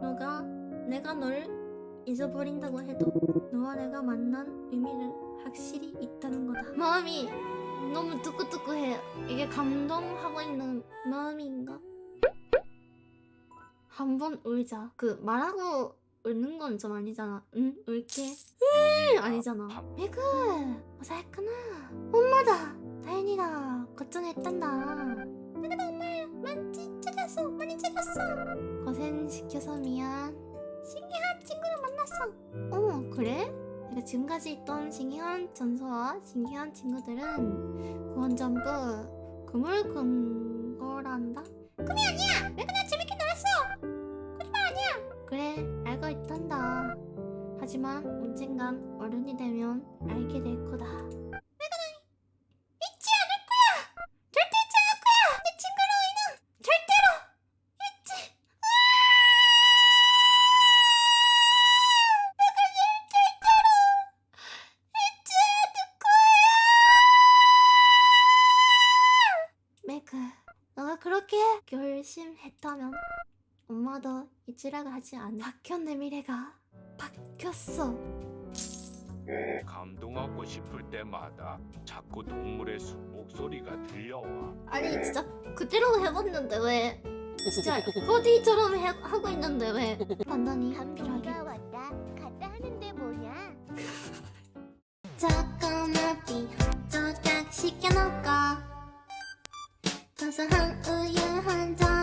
너가 내가 널 잊어버린다고 해도 너와 내가 만난 의미는 확실히 있다는 거다. 마음이 너무 뜨끈뜨끈해요. 이게 감동하고 있는 마음인가? 한번 울자. 그 말하고 울는 건 좀 아니잖아. 응? 울게? 응 아니잖아. 미그 모자이크나 엄마다. 다행이다. 걱정했단다. 고생시켜서 미안. 신기한 친구를 만났어. 어 그래? 내가 지금까지 있던 신기한 전소와 신기한 친구들은 그건 전부 그물 근 거란다? 꿈이 아니야! 내가 나 재밌게 놀았어! 거짓말 아니야! 그래 알고 있단다 하지만 언젠간 어른이 되면 알게 될 거다 그렇게 결심했다면 엄마도 잊으라고 하지 않아 박혔네 미래가. 박혔어. 감동하고 싶을 때마다 자꾸 동물의 숲 목소리가 들려와. 아니 진짜 그대로 해봤는데 왜? 진짜 코디처럼 해, 하고 있는데 왜? 판단이 한필하게 비가 왔다 갔다 하는데 뭐냐? 잠깐만 비하도딱 시켜놓고 就算很饿，也很脏。